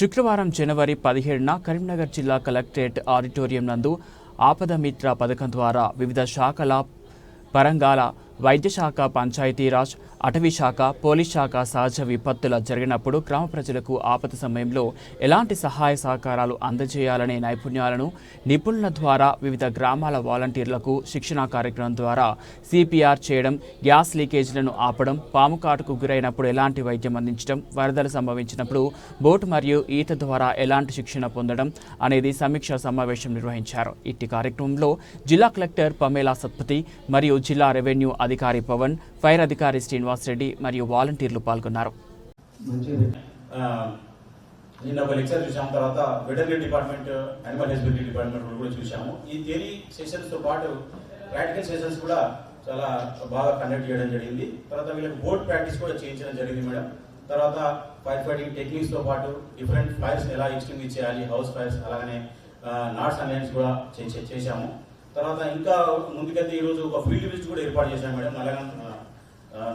శుక్రవారం జనవరి పదిహేడున కరీంనగర్ జిల్లా కలెక్టరేట్ ఆడిటోరియం నందు ఆపద మిత్ర పథకం ద్వారా వివిధ శాఖల పరంగాల వైద్యశాఖ పంచాయతీరాజ్ అటవీ శాఖ పోలీస్ శాఖ సహజ విపత్తుల జరిగినప్పుడు గ్రామ ప్రజలకు ఆపద సమయంలో ఎలాంటి సహాయ సహకారాలు అందజేయాలనే నైపుణ్యాలను నిపుణుల ద్వారా వివిధ గ్రామాల వాలంటీర్లకు శిక్షణా కార్యక్రమం ద్వారా సిపిఆర్ చేయడం గ్యాస్ లీకేజీలను ఆపడం పాము కాటుకు గురైనప్పుడు ఎలాంటి వైద్యం అందించడం వరదలు సంభవించినప్పుడు బోటు మరియు ఈత ద్వారా ఎలాంటి శిక్షణ పొందడం అనేది సమీక్షా సమావేశం నిర్వహించారు. ఇట్టి కార్యక్రమంలో జిల్లా కలెక్టర్ పమేలా సత్పతి మరియు జిల్లా రెవెన్యూ అధికారి పవన్ ఫైర్ అధికారి శ్రీనివాస్ రెడ్డి మరియు వాలంటీర్లు పాల్గొన్నారు. నిన్న ఒక లెక్చర్ చూసాము తర్వాత veterinary department animal husbandry department కూడా చూసాము ఈ థియరీ సెషన్స్తో పాటు ప్రాక్టికల్ సెషన్స్ కూడా చాలా బాగా కండక్ట్ చేయడం జరిగింది. తర్వాత వీళ్ళకి బోర్డ్ ప్రాక్టీస్ కూడా చేయించడం జరిగింది మేడం. తర్వాత ఫైర్ ఫైటింగ్ టెక్నిక్స్తో పాటు డిఫరెంట్ ఫైర్స్ ఎలా ఎక్స్టింగ్ చేయాలి హౌస్ ఫైర్స్ అలాగనే నాట్స్ అలయన్స్ కూడా చేసాము చేశాము. తర్వాత ఇంకా ముందుకెళ్తే ఈ రోజు ఒక ఫీల్డ్ విజిట్ కూడా ఏర్పాటు చేశాము మేడం నల్లగం ఆ,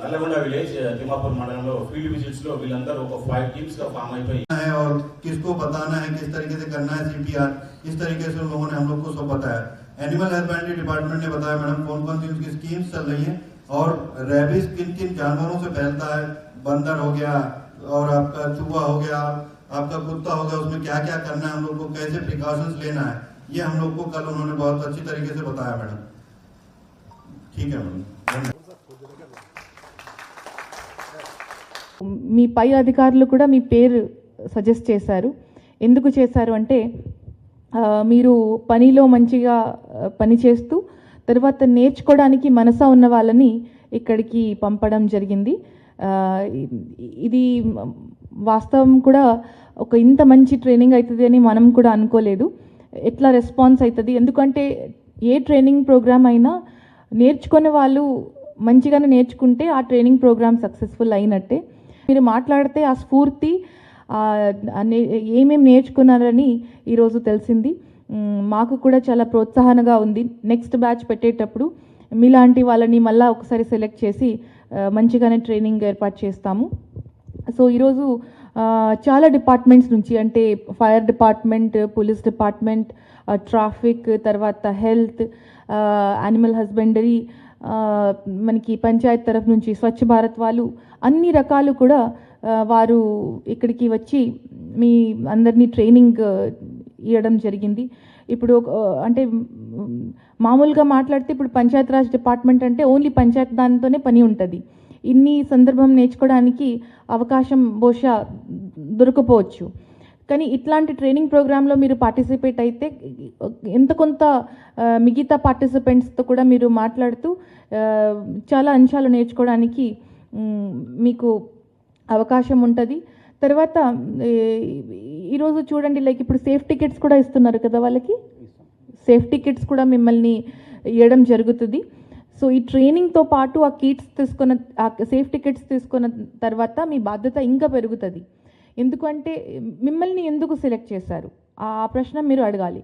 నల్లగొండ విలేజ్ తిమ్మాపూర్ మండలంలో ఫీల్డ్ విజిట్స్ లో వీళ్ళందరూ ఒక ఫైవ్ టీమ్స్ గా ఫామ్ అయిపోయి है और किसको बताना है किस तरीके से करना है सीपीआर इस तरीके से उन लोगों ने हम लोग को सब बताया एनिमल हस्बेंड्री डिपार्टमेंट ने बताया मैडम कौन कौन सी उनकी स्कीम्स चल रही हैं और रेबिस किन किन जानवरों से फैलता है बंदर हो गया और आपका चूहा हो गया आपका कुत्ता हो गया उसमें क्या क्या करना है हम लोग को कैसे प्रिकॉशंस लेना है ये हम लोग को कल उन्होंने बहुत अच्छी तरीके से बताया मैडम ठीक है मैडम धन्यवाद మీ పై అధికారులు కూడా మీ పేరు సజెస్ట్ చేశారు ఎందుకు చేశారు అంటే ఆ, మీరు పనిలో మంచిగా ఆ, పని చేస్తూ తర్వాత నేర్చుకోవడానికి మనసా ఉన్న వాళ్ళని ఇక్కడికి పంపడం జరిగింది ఆ, ఇ- ఇది వాస్తవం కూడా ఒక ఇంత మంచి ట్రైనింగ్ అవుతుంది అని మనం కూడా అనుకోలేదు ఎట్లా రెస్పాన్స్ అవుతుంది ఎందుకంటే ఏ ట్రైనింగ్ ప్రోగ్రామ్ అయినా నేర్చుకునే వాళ్ళు మంచిగానే నేర్చుకుంటే ఆ ట్రైనింగ్ ప్రోగ్రామ్ సక్సెస్ఫుల్ అయినట్టే. మీరు మాట్లాడితే ఆ స్ఫూర్తి ఏమేమి నేర్చుకున్నారని ఈరోజు తెలిసింది. మాకు కూడా చాలా ప్రోత్సాహనగా ఉంది. నెక్స్ట్ బ్యాచ్ పెట్టేటప్పుడు మీలాంటి వాళ్ళని మళ్ళీ ఒకసారి సెలెక్ట్ చేసి మంచిగానే ట్రైనింగ్ ఏర్పాటు చేస్తాము. సో ఈరోజు చాలా డిపార్ట్మెంట్స్ నుంచి అంటే fire department police department traffic తర్వాత హెల్త్ యానిమల్ హస్బెండరీ మనకి పంచాయత్ తరఫు నుంచి స్వచ్ఛ భారత్ వాళ్ళు అన్ని రకాలు కూడా వారు ఇక్కడికి వచ్చి మీ అందరినీ ట్రైనింగ్ ఇవ్వడం జరిగింది. ఇప్పుడు అంటే మామూలుగా మాట్లాడితే ఇప్పుడు పంచాయత్ రాజ్ డిపార్ట్మెంట్ అంటే ఓన్లీ పంచాయత్ దానితోనే పని ఉంటుంది. ఇన్ని సందర్భం నేర్చుకోవడానికి అవకాశం బహుశా దొరకపోవచ్చు. కానీ ఇట్లాంటి ట్రైనింగ్ ప్రోగ్రాంలో మీరు పార్టిసిపేట్ అయితే ఎంత కొంత మిగతా పార్టిసిపెంట్స్తో కూడా మీరు మాట్లాడుతూ చాలా అంశాలు నేర్చుకోవడానికి మీకు అవకాశం ఉంటుంది. తర్వాత ఈరోజు చూడండి లైక్ ఇప్పుడు సేఫ్టీ కిట్స్ కూడా ఇస్తున్నారు కదా వాళ్ళకి? సేఫ్టీ కిట్స్ కూడా మిమ్మల్ని ఇవ్వడం జరుగుతుంది. సో ఈ ట్రైనింగ్తో పాటు ఆ కిట్స్ తీసుకున్న ఆ సేఫ్టీ కిట్స్ తీసుకున్న తర్వాత మీ బాధ్యత ఇంకా పెరుగుతుంది. ఎందుకంటే మిమ్మల్ని ఎందుకు సెలెక్ట్ చేశారు? ఆ ప్రశ్న మీరు అడగాలి.